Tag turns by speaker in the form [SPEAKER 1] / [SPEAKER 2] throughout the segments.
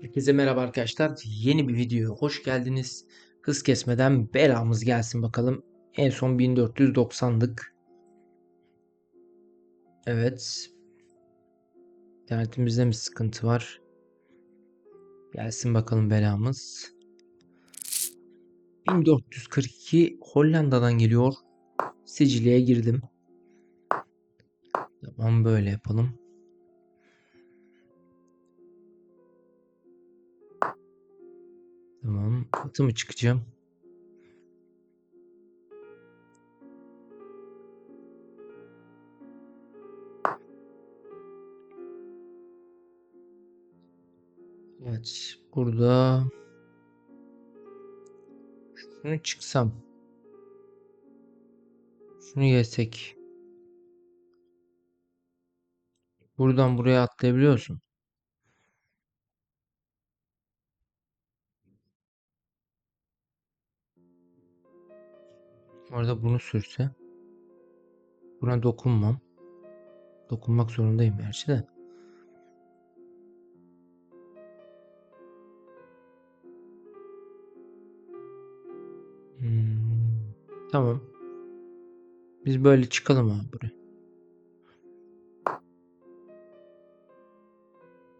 [SPEAKER 1] Herkese merhaba arkadaşlar. Yeni bir videoya hoş geldiniz. Hız kesmeden belamız gelsin bakalım. En son 1490'lık. Evet. İnternetimizde mi sıkıntı var? Gelsin bakalım belamız. 1442 Hollanda'dan geliyor. Sicilya'ya girdim. Tamam böyle yapalım. Tamam. Katı mı çıkacağım? Evet. Burada şunu çıksam şunu yesek buradan buraya atlayabiliyorsun. Orada bunu sürse buna dokunmam. Dokunmak zorundayım gerçi de. Hmm, tamam. Biz böyle çıkalım abi buraya.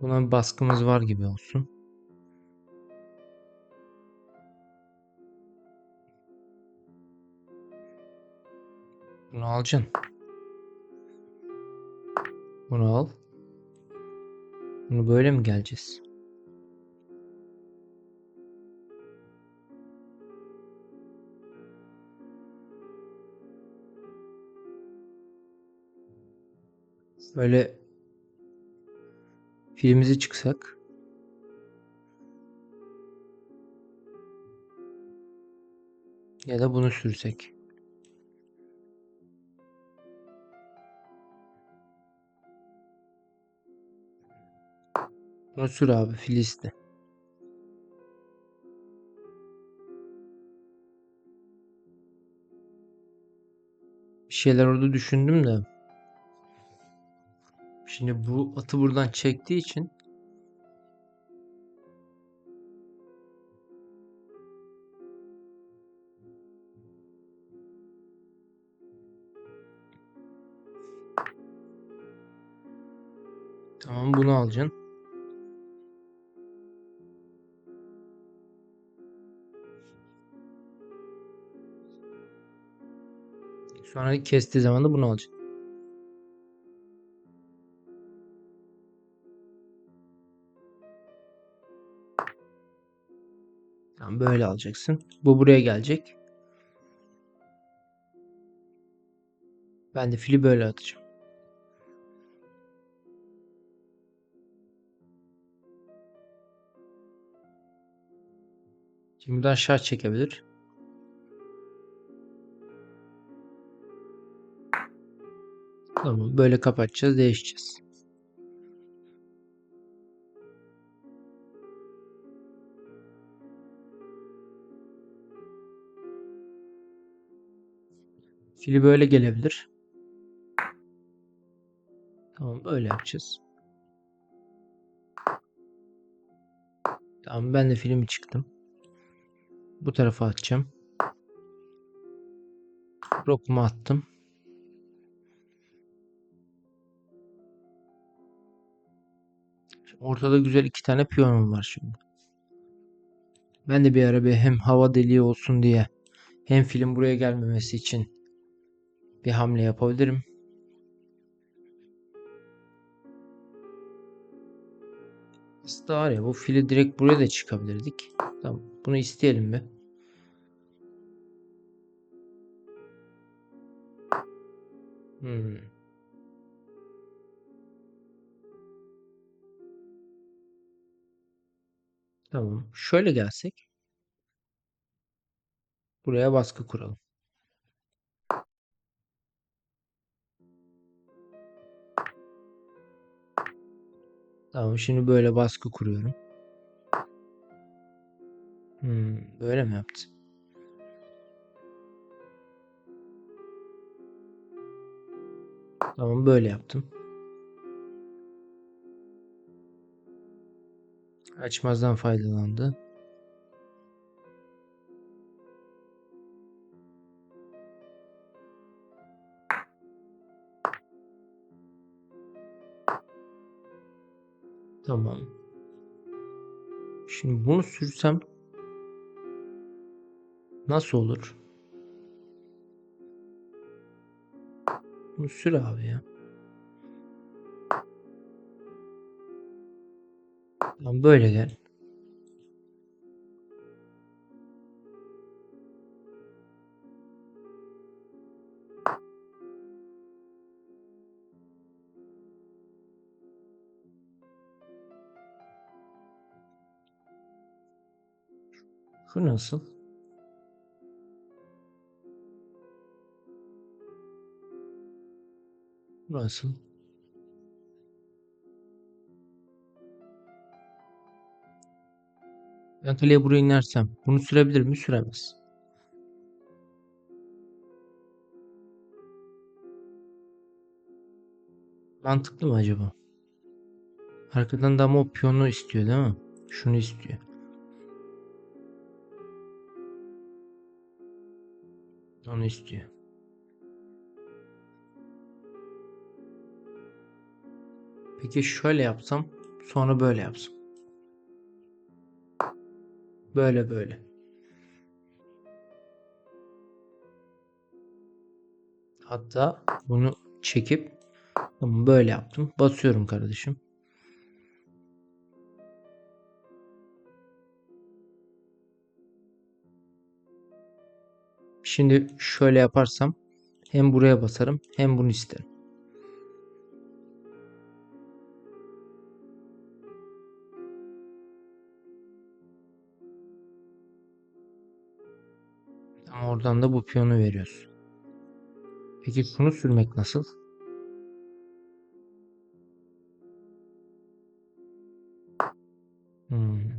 [SPEAKER 1] Buna bir baskımız var gibi olsun. Alacaksın. Bunu al. Bunu böyle mi geleceğiz? Böyle filmize çıksak. Ya da bunu sürsek. Sür abi filiste. Bir şeyler orada düşündüm de. Şimdi bu atı buradan çektiği için Tamam bunu alacaksın. Sonra kestiği zaman da bunu alacaksın. Tamam böyle alacaksın. Bu buraya gelecek. Ben de fili böyle atacağım. Şimdi buradan aşağı çekebilir. Tamam böyle kapatacağız değişeceğiz. Fili böyle gelebilir. Tamam böyle yapacağız. Tamam ben de filmi çıktım. Bu tarafa atacağım. Rokumu attım. Ortada güzel iki tane piyonum var şimdi. Ben de bir ara bir hem hava deliği olsun diye hem film buraya gelmemesi için bir hamle yapabilirim. Aslında var ya bu fili direkt buraya da çıkabilirdik. Tamam bunu isteyelim bir. Hmm. Tamam. Şöyle gelsek. Buraya baskı kuralım. Tamam şimdi böyle baskı kuruyorum. Hmm, böyle mi yaptı? Tamam böyle yaptım. Açmazdan faydalandı. Tamam. Şimdi bunu sürsem nasıl olur? Bunu sür abi ya. Tamam böyle gel. Bu nasıl? Nasıl? Ben kaleye buraya inersem bunu sürebilir mi? Süremez. Mantıklı mı acaba? Arkadan da ama o piyonu istiyor değil mi? Şunu istiyor. Onu istiyor. Peki şöyle yapsam, sonra böyle yapsam. Böyle böyle. Hatta bunu çekip böyle yaptım. Basıyorum kardeşim. Şimdi şöyle yaparsam hem buraya basarım hem bunu isterim. Oradan da bu piyonu veriyoruz. Peki şunu sürmek nasıl? Hmm.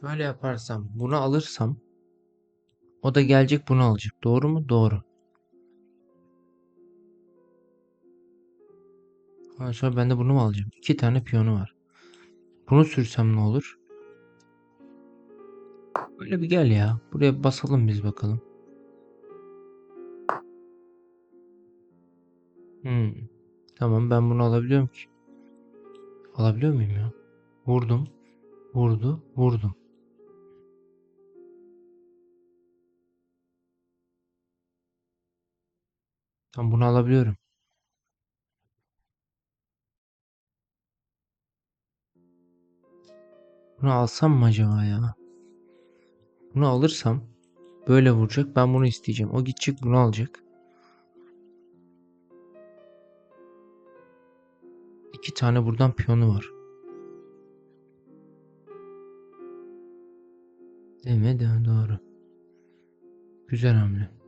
[SPEAKER 1] Şöyle yaparsam bunu alırsam o da gelecek bunu alacak. Doğru mu? Doğru. Ondan sonra ben de bunu mu alacağım? İki tane piyonu var. Bunu sürsem ne olur? Böyle bir gel ya. Buraya basalım biz bakalım. Hmm. Tamam ben bunu alabiliyorum ki. Alabiliyor muyum ya? Vurdum. Vurdu. Vurdum. Tamam bunu alabiliyorum. Bunu alsam mı acaba ya? Bunu alırsam böyle vuracak. Ben bunu isteyeceğim. O gidecek bunu alacak. İki tane buradan piyonu var. Değil mi? Değil mi? Doğru. Güzel hamle.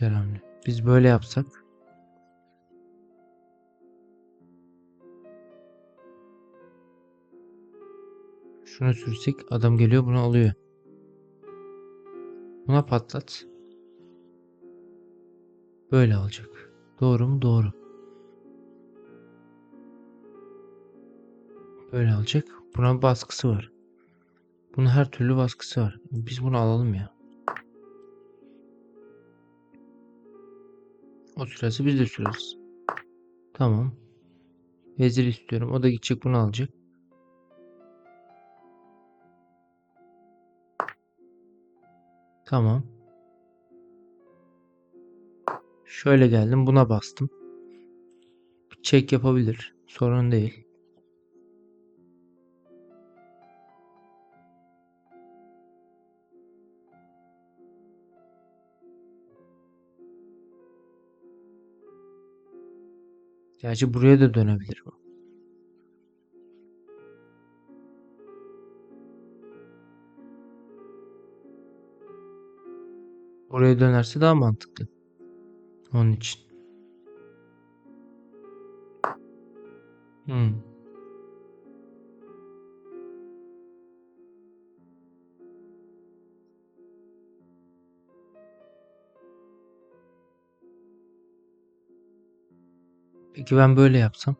[SPEAKER 1] Güzel. Biz böyle yapsak. Şunu sürsek adam geliyor bunu alıyor. Buna patlat. Böyle alacak. Doğru mu? Doğru. Böyle alacak. Buna baskısı var. Bunun her türlü baskısı var. Biz bunu alalım ya. O süresi biz de süreriz. Tamam. Vezir istiyorum. O da gidecek bunu alacak. Tamam. Şöyle geldim. Buna bastım. Çek yapabilir. Sorun değil. Gerçi buraya da dönebilir bu. Oraya dönerse daha mantıklı. Onun için. Hmm. Peki ben böyle yapsam?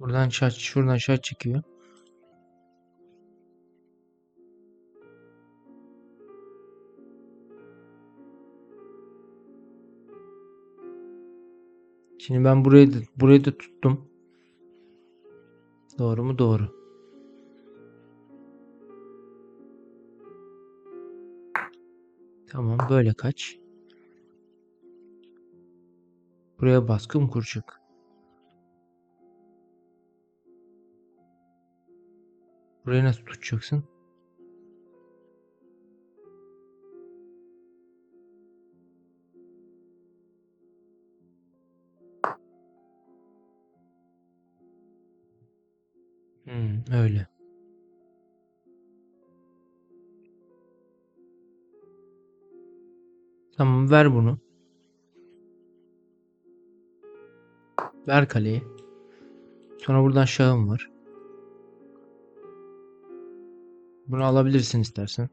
[SPEAKER 1] Buradan şart, şuradan şart çıkıyor. Şimdi ben burayı da, burayı da tuttum. Doğru mu? Doğru. Tamam böyle kaç. Buraya baskı mı kuracak? Burayı nasıl tutacaksın? Hmm, öyle. Tamam ver bunu. Ver kaleyi. Sonra buradan şahım var. Bunu alabilirsin istersen.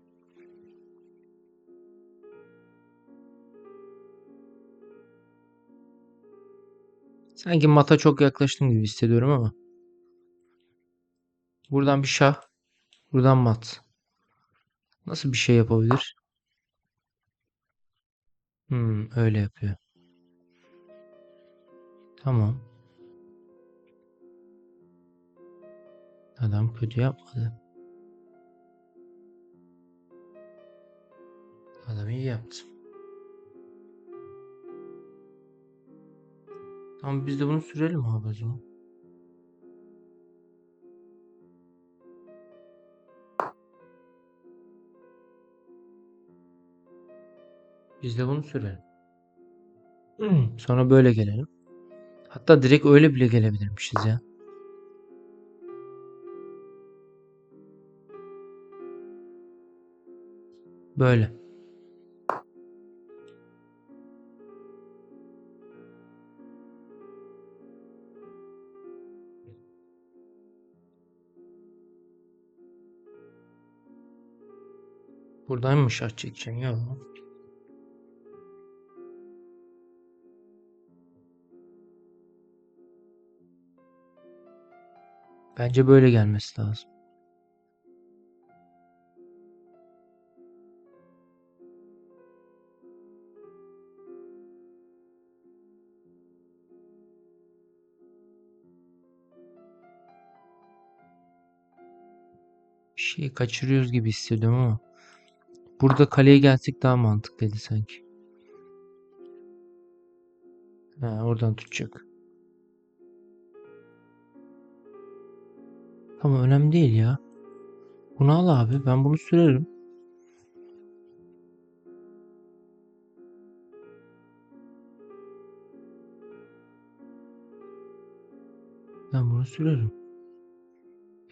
[SPEAKER 1] Sanki mata çok yaklaştım gibi hissediyorum ama. Buradan bir şah. Buradan mat. Nasıl bir şey yapabilir? Hmm, öyle yapıyor. Tamam. Adam kötü yapmadı. Adam iyi yaptı. Tamam biz de bunu sürelim abi o zaman. Biz de bunu sürelim. Sonra böyle gelelim. Hatta direkt öyle bile gelebilirmişiz ya. Böyle. Buradan mı şart çekeceksin ya? Bence böyle gelmesi lazım. Bir şeyi kaçırıyoruz gibi hissediyorum ama. Burada kaleye gelsek daha mantıklıydı sanki. Ha, oradan tutacak. Tamam önemli değil ya. Bunu al abi. Ben bunu sürerim. Ben bunu sürerim.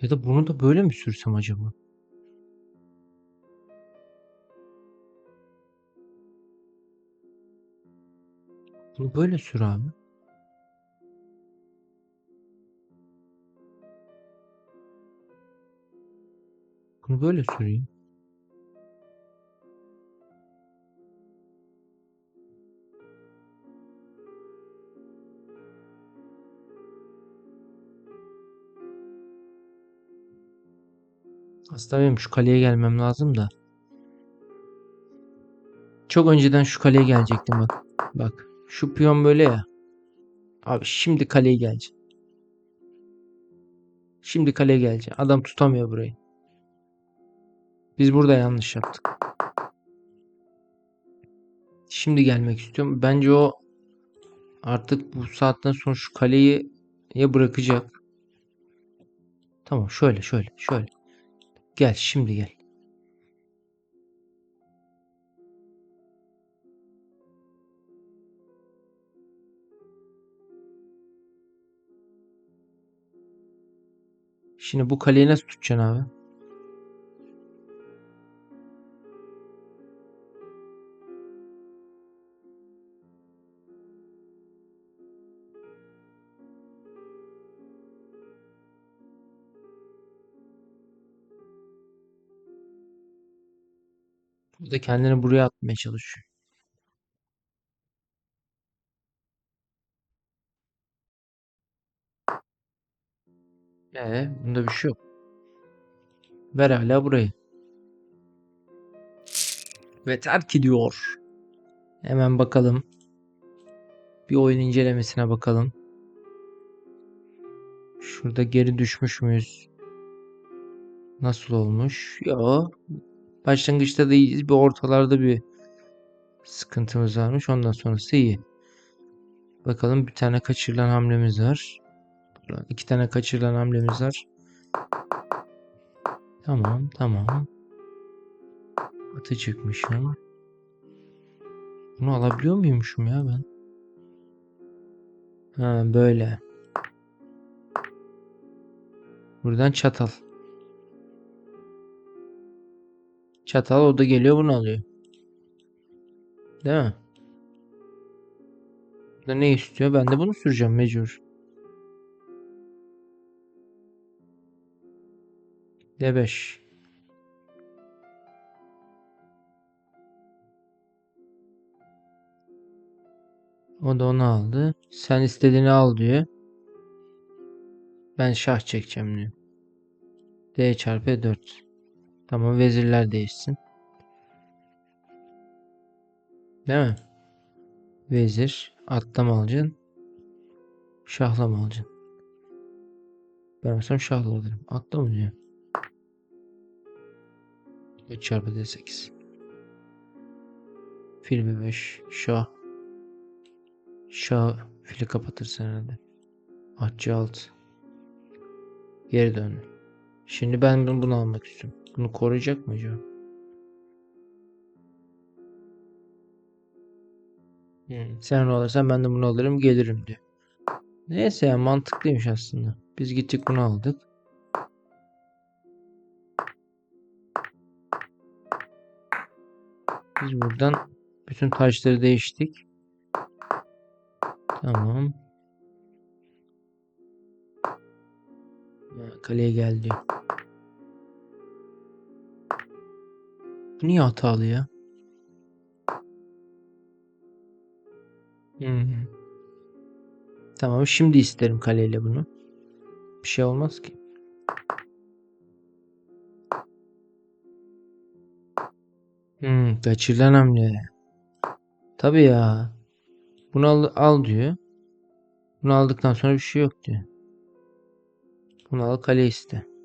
[SPEAKER 1] Ya da bunu da böyle mi sürsem acaba? Bunu böyle sür abi. Bunu böyle süreyim. Aslında benim şu kaleye gelmem lazım da. Çok önceden şu kaleye gelecektim bak. Bak. Şu piyon böyle ya. Abi şimdi kaleye gelecek. Şimdi kaleye gelecek. Adam tutamıyor burayı. Biz burada yanlış yaptık. Şimdi gelmek istiyorum. Bence o artık bu saatten sonra şu kaleyi ya bırakacak. Tamam şöyle şöyle şöyle. Gel şimdi gel. Şimdi bu kaleyi nasıl tutacaksın abi? Bu da kendini buraya atmaya çalışıyor. Ee, bunda bir şey yok. Ver hala burayı. Ve terk ediyor. Hemen bakalım. Bir oyun incelemesine bakalım. Şurada geri düşmüş müyüz? Nasıl olmuş? Yo. Başlangıçta da iyiyiz. Bir ortalarda bir sıkıntımız varmış. Ondan sonrası iyi. Bakalım bir tane kaçırılan hamlemiz var. İki tane kaçırılan hamlemiz var. Tamam, tamam. Atı çıkmışım. Bunu alabiliyor muymuşum ya ben? Ha böyle. Buradan çatal. Çatal o da geliyor bunu alıyor. Değil mi? Da ne istiyor? Ben de bunu süreceğim mecbur. D5. O da onu aldı. Sen istediğini al diyor. Ben şah çekeceğim diyor. D çarpı 4. Tamam vezirler değişsin. Değil mi? Vezir. Atla mı alacaksın? Şahla mı alacaksın? Ben olsam şahla alırım. Atla mı diyor? 3 çarpı D8. Fil B5. Şah. Şah fili kapatırsın herhalde. Atçı 6. Geri dön. Şimdi ben bunu almak istiyorum. Bunu koruyacak mı acaba? Hmm, sen alırsan ben de bunu alırım gelirim diyor. Neyse ya mantıklıymış aslında. Biz gittik bunu aldık. Biz buradan bütün taşları değiştik. Tamam. Kaleye geldi. Niye hatalı ya? Hmm. Tamam şimdi isterim kaleyle bunu. Bir şey olmaz ki. Hmm, kaçırılan hamle. Tabii ya. Bunu al, al diyor. Bunu aldıktan sonra bir şey yok diyor. Bunu al kale iste.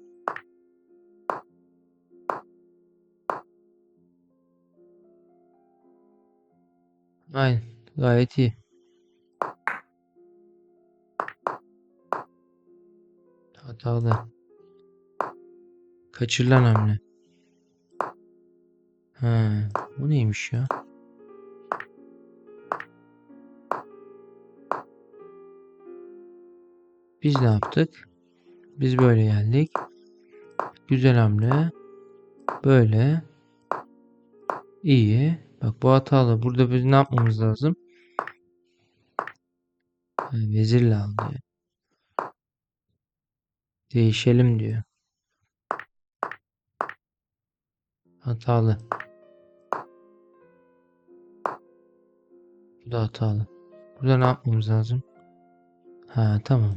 [SPEAKER 1] Aynen. Gayet iyi. Hatalı. Kaçırılan hamle. Ha, bu neymiş ya? Biz ne yaptık? Biz böyle geldik. Güzel hamle. Böyle. İyi. Bak bu hatalı. Burada biz ne yapmamız lazım? Ha, vezirle al diyor. Değişelim diyor. Hatalı. Bu da hatalı. Burada ne yapmamız lazım? Ha tamam.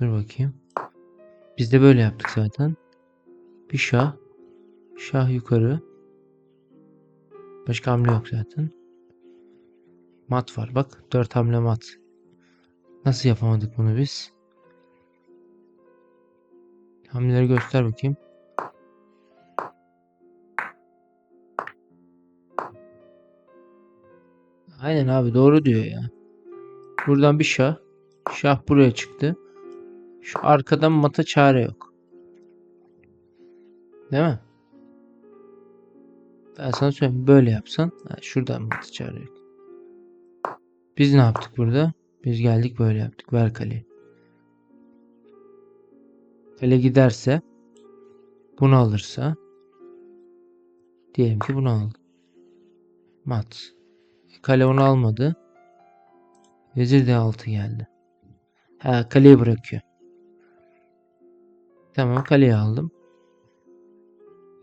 [SPEAKER 1] Dur bakayım. Biz de böyle yaptık zaten. Bir şah. Şah yukarı. Başka hamle yok zaten. Mat var bak. Dört hamle mat. Nasıl yapamadık bunu biz? Hamleleri göster bakayım. Aynen abi doğru diyor ya. Buradan bir şah. Şah buraya çıktı. Şu arkadan mata çare yok. Değil mi? Ben sana söyleyeyim böyle yapsan şuradan çare yok. Biz ne yaptık burada? Biz geldik böyle yaptık. Ver kaleyi. Kale giderse bunu alırsa diyelim ki bunu aldı. Mat. Kale onu almadı. Vezir D6 geldi. Ha kaleyi bırakıyor. Tamam kaleyi aldım.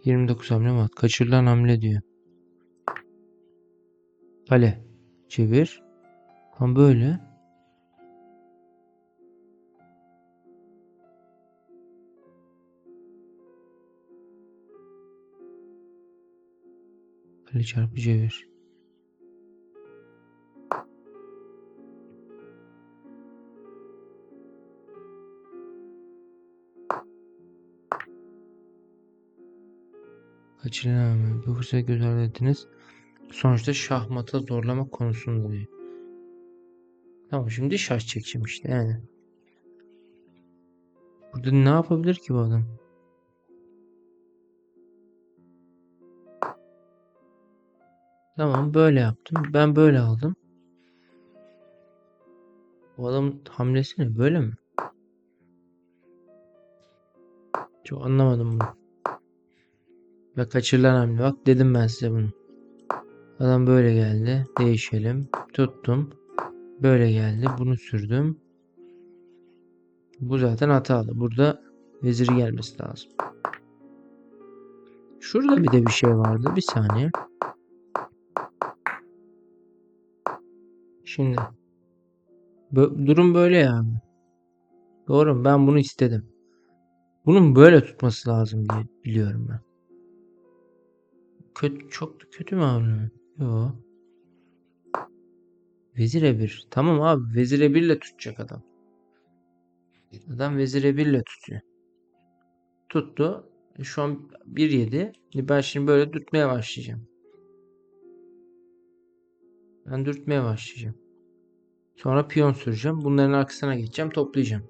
[SPEAKER 1] 29 hamle mat. Kaçırılan hamle diyor. Kale. Çevir. Tam böyle. Kale çarpı çevir. Kaçırılamıyor. Bu fırsatı göz. Sonuçta şahmata zorlama konusunda diyor. Tamam şimdi şah çekeceğim işte yani. Burada ne yapabilir ki bu adam? Tamam böyle yaptım. Ben böyle aldım. Bu adamın hamlesi ne? Böyle mi? Çok anlamadım bunu. Ve kaçırılan hamle. Bak dedim ben size bunu. Adam böyle geldi. Değişelim. Tuttum. Böyle geldi. Bunu sürdüm. Bu zaten hatalı. Burada veziri gelmesi lazım. Şurada bir de bir şey vardı. Bir saniye. Şimdi. durum böyle yani. Doğru mu? Ben bunu istedim. Bunun böyle tutması lazım diye biliyorum ben. Kötü, çok kötü mü abi? Yo. Vezir bir. Tamam abi. Vezir birle tutacak adam. Adam vezir birle tutuyor. Tuttu. E, Şu an 1-7. Ben şimdi böyle dürtmeye başlayacağım. Ben dürtmeye başlayacağım. Sonra piyon süreceğim. Bunların arkasına geçeceğim. Toplayacağım.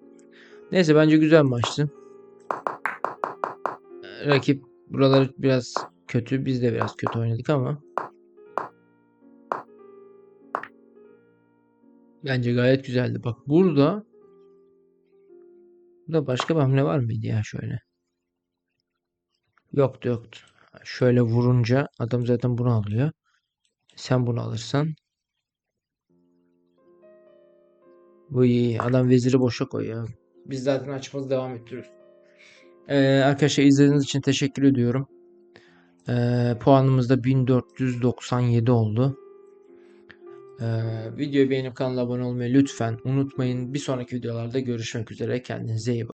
[SPEAKER 1] Neyse bence güzel maçtı. Rakip buraları biraz kötü. Biz de biraz kötü oynadık ama. Bence gayet güzeldi. Bak burada Burada başka bir hamle var mıydı ya şöyle? Yoktu yoktu. Şöyle vurunca adam zaten bunu alıyor. Sen bunu alırsan. Bu iyi. Adam veziri boşa koyuyor. Biz zaten açmamızı devam ettiriyoruz. Ee, arkadaşlar izlediğiniz için teşekkür ediyorum. Ee, puanımız da 1497 oldu. Ee, videoyu beğenip kanala abone olmayı lütfen unutmayın. Bir sonraki videolarda görüşmek üzere. Kendinize iyi bakın.